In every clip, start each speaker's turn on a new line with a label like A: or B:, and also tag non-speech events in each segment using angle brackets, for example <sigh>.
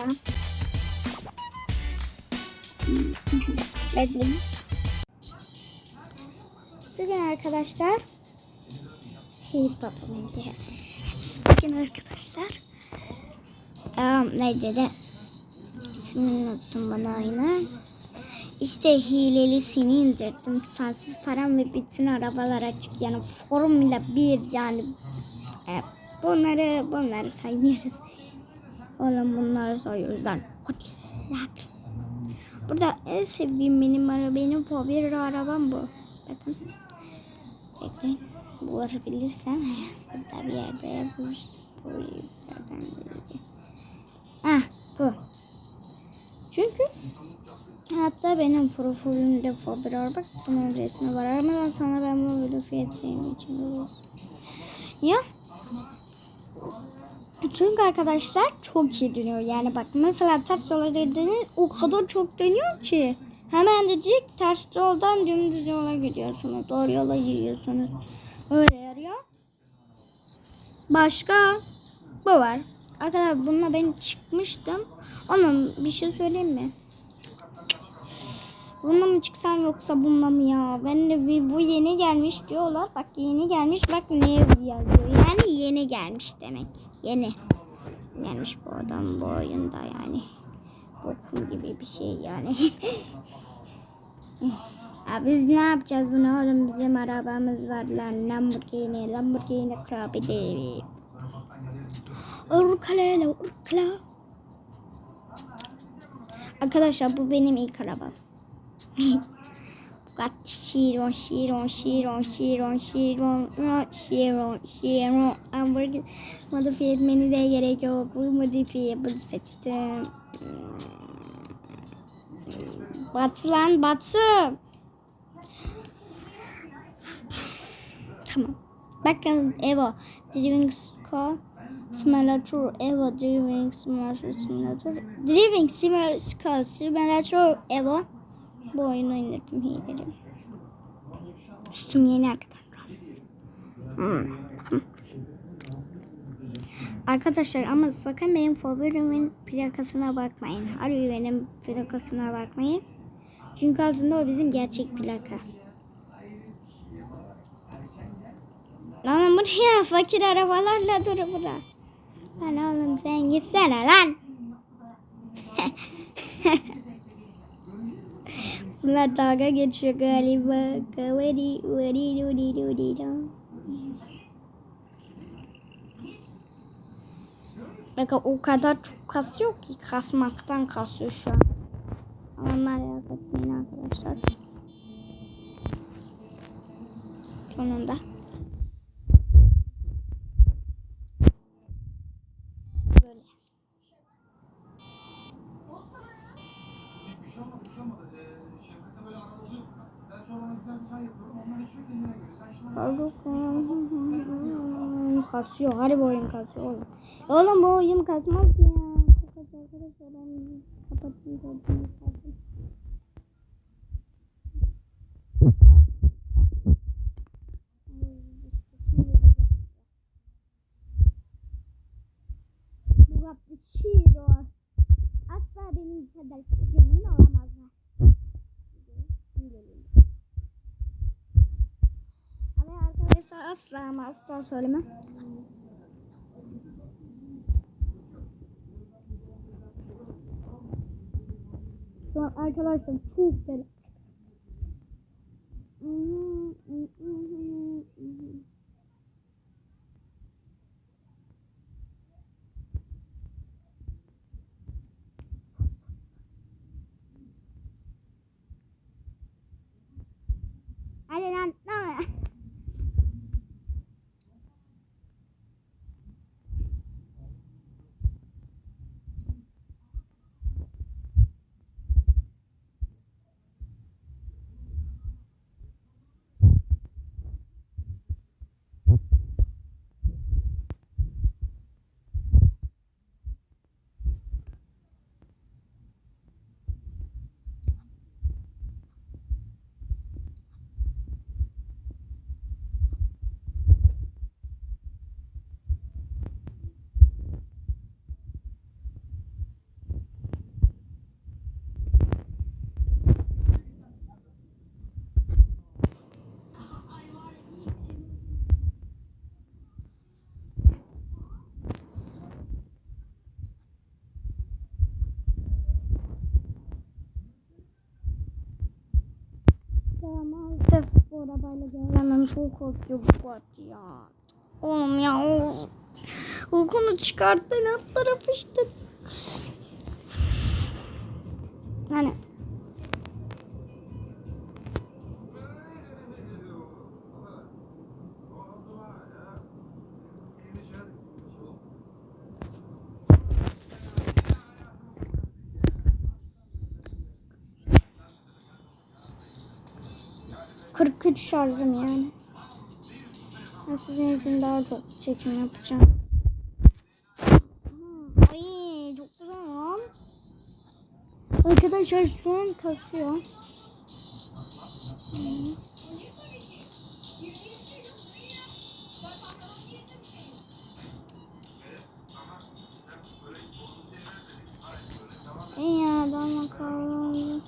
A: burada. Bekleyin. Bugün arkadaşlar Hey Papa Mehdi. Bugün arkadaşlar um, neydi de ismini unuttum bana aynı. İşte hileli seni indirdim. Sensiz param ve bütün arabalar açık. Yani Formula 1 yani e, bunları bunları saymıyoruz. Oğlum bunları sayıyoruz lan. Burada en sevdiğim benim araba benim favori arabam bu. Bakın. Bekleyin. Bulabilirsem burada bir yerde bu bu yerden. Ah bu. Çünkü hatta benim profilimde favori araba bunun resmi var. Arabadan sonra ben bunu video fiyatlayayım için. Ya çünkü arkadaşlar çok iyi dönüyor. Yani bak mesela ters yola dönüyor o kadar çok dönüyor ki. Hemencik ters yoldan dümdüz yola gidiyorsunuz. Doğru yola giriyorsunuz. Öyle yarıyor. Başka bu var. Arkadaşlar bununla ben çıkmıştım. Onun bir şey söyleyeyim mi? Bununla mı çıksam yoksa bununla mı ya? Ben de bir bu yeni gelmiş diyorlar. Bak yeni gelmiş. Bak ne yazıyor. Yani yeni gelmiş demek. Yeni. Gelmiş bu adam bu oyunda yani. Bokum gibi bir şey yani. <laughs> ya biz ne yapacağız bunu oğlum? Bizim arabamız var lan. Lamborghini, Lamborghini krabi değil. Urkala, urkala. Arkadaşlar bu benim ilk arabam. Bugatti Chiron, Chiron, Chiron, Chiron, Chiron, Chiron, Chiron. Hamburger modifiye etmenize gerek yok. Bu modifiye bunu seçtim. Batı lan batı. Tamam. Bakın Evo. Driving School Simulator Evo Driving Simulator Driving Simulator Simulator Evo bu oyunu indirdim hileli. Üstüm yeni arkadaşlar. Hmm. Arkadaşlar ama sakın benim favorimin plakasına bakmayın. Harbi benim plakasına bakmayın. Çünkü aslında o bizim gerçek plaka. Lan buraya fakir arabalarla dur bura. Lan oğlum sen gitsene lan. <laughs> Bunlar dalga geçiyor galiba. Kaveri, veri, veri, veri. Bakın o kadar çok kasıyor ki kasmaktan kasıyor şu an. Ama merak etmeyin arkadaşlar. Sonunda. Kasıyor. Harbi oyun kasıyor oğlum. Oğlum bu oyun kasmaz ya. Kapat arkadaşlar ben kapatayım. Bugatti Chiron. Asla benim kadar zengin olamazlar. Ama arkadaşlar asla ama asla söylemem. Arkadaşlar çok fena. Hmm. bu arabayla gelemem. Çok korkuyor Bugatti ya. Oğlum ya oğlum. Okunu çıkarttın alt taraf işte. Hani 43 şarjım yani. Ben sizin için daha çok çekim yapacağım. Ay çok güzel lan. Arkadaşlar şu an kasıyor. İyi ya ben bakalım.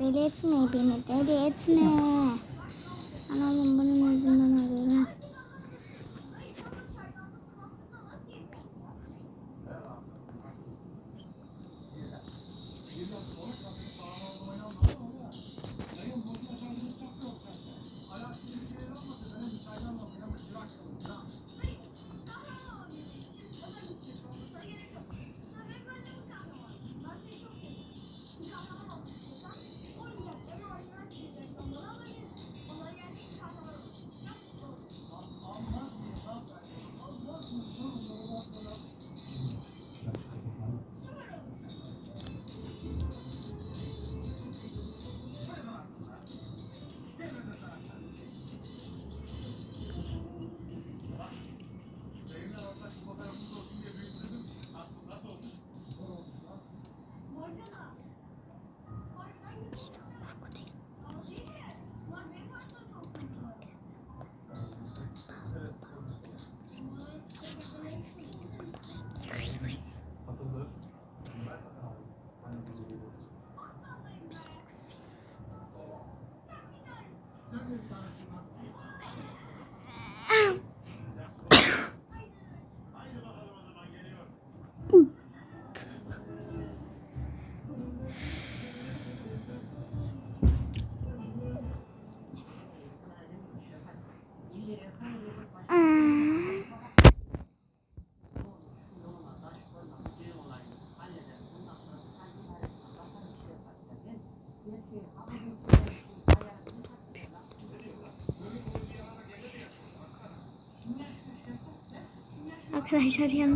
A: Deli etme beni, deli etme. Analım bunun yüzünden
B: 看来夏天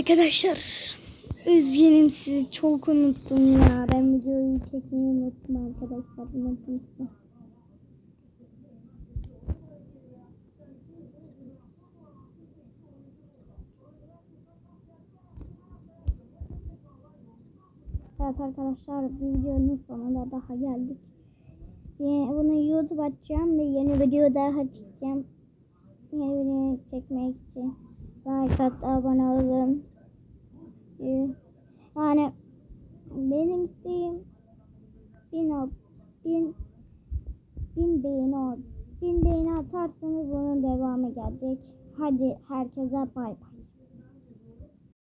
A: Arkadaşlar üzgünüm sizi çok unuttum ya. Ben videoyu çekmeyi unuttum arkadaşlar. Unuttum size. Evet arkadaşlar videonun sonuna daha geldik. Yine bunu YouTube açacağım ve yeni video daha çekeceğim. Yeni video çekmek için like at, abone olun. Ee, Yani benim isteğim bin, bin, bin beğeni. Bin beğeni atarsanız bunun devamı gelecek. Hadi herkese bay bay.